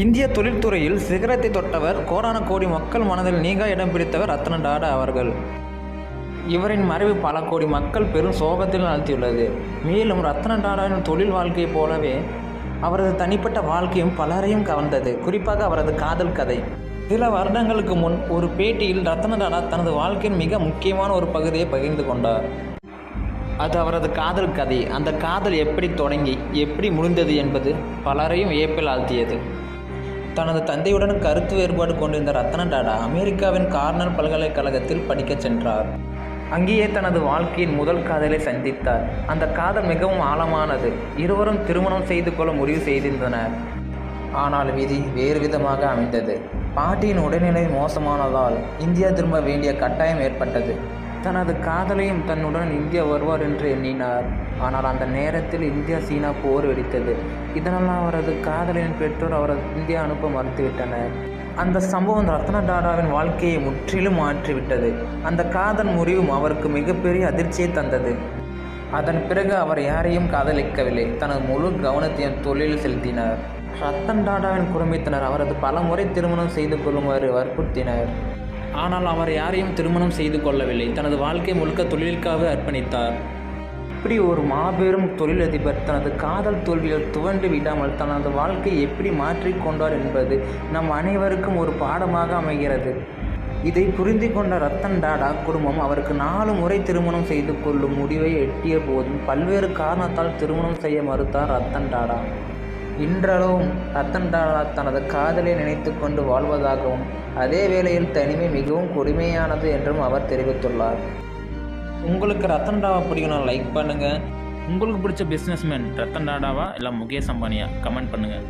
இந்திய தொழில்துறையில் சிகரத்தை தொட்டவர் கோடான கோடி மக்கள் மனதில் நீங்கா இடம் பிடித்தவர் ரத்ன டாடா அவர்கள். இவரின் மறைவு பல கோடி மக்கள் பெரும் சோகத்தில் ஆழ்த்தியுள்ளது மேலும் ரத்ன டாடாவின் தொழில் வாழ்க்கையைப் போலவே அவரது தனிப்பட்ட வாழ்க்கையும் பலரையும் கவர்ந்தது. குறிப்பாக அவரது காதல் கதை. சில வருடங்களுக்கு முன் ஒரு பேட்டியில் ரத்ன டாடா தனது வாழ்க்கையின் மிக முக்கியமான ஒரு பகுதியை பகிர்ந்து கொண்டார். அது அவரது காதல் கதை. அந்த காதல் எப்படி தொடங்கி எப்படி முடிந்தது என்பது பலரையும் வியப்பில் ஆழ்த்தியது. தனது தந்தையுடன் கருத்து வேறுபாடு கொண்டிருந்த ரத்ன டாடா அமெரிக்காவின் கார்னல் பல்கலைக்கழகத்தில் படிக்கச் சென்றார். அங்கேயே தனது வாழ்க்கையின் முதல் காதலை சந்தித்தார். அந்த காதல் மிகவும் ஆழமானது. இருவரும் திருமணம் செய்து கொள்ள முடிவு செய்திருந்தனர். ஆனால் விதி வேறு விதமாக அமைந்தது. பாட்டியின் உடல்நிலை மோசமானதால் இந்தியா திரும்ப வேண்டிய கட்டாயம் ஏற்பட்டது. தனது காதலையும் தன்னுடன் இந்தியா வருவார் என்று எண்ணினார். ஆனால் அந்த நேரத்தில் இந்தியா சீனா போர் வெடித்தது. இதனால் அவரது காதலின் பெற்றோர் அவரது இந்தியா அனுப்ப மறுத்துவிட்டனர். அந்த சம்பவம் ரத்ன டாடாவின் வாழ்க்கையை முற்றிலும் மாற்றிவிட்டது. அந்த காதல் முறிவும் அவருக்கு மிகப்பெரிய அதிர்ச்சியை தந்தது. அதன் பிறகு அவர் யாரையும் காதலிக்கவில்லை. தனது முழு கவனத்தையும் தொழில் செலுத்தினார். ரத்தன் டாடாவின் குடும்பத்தினர் அவரது பல முறை திருமணம் செய்து கொள்ளுமாறு வற்புறுத்தினர். ஆனால் அவர் யாரையும் திருமணம் செய்து கொள்ளவில்லை. தனது வாழ்க்கை முழுக்க தொழிலுக்காக அர்ப்பணித்தார். இப்படி ஒரு மாபெரும் தொழிலதிபர் தனது காதல் தோல்வியில் துவண்டு விடாமல் தனது வாழ்க்கையை எப்படி மாற்றிக்கொண்டார் என்பது நம் அனைவருக்கும் ஒரு பாடமாக அமைகிறது. இதை புரிந்து கொண்ட ரத்தன் டாடா குடும்பம் அவருக்கு நாலு முறை திருமணம் செய்து கொள்ளும் முடிவை எட்டிய போதும் பல்வேறு காரணத்தால் திருமணம் செய்ய மறுத்தார் ரத்தன் டாடா. இன்றளவும் ரத்தன் டாடா தனது காதலை நினைத்து கொண்டு வாழ்வதாகவும் அதே வேளையில் தனிமை மிகவும் கொடுமையானது என்றும் அவர் தெரிவித்துள்ளார். உங்களுக்கு ரத்தன் டாடா பிடிக்கணும் லைக் பண்ணுங்கள் உங்களுக்கு பிடிச்ச பிஸ்னஸ்மேன் ரத்தன் டாடாவா இல்லை முகேஷ் அம்பானியா? கமெண்ட் பண்ணுங்கள்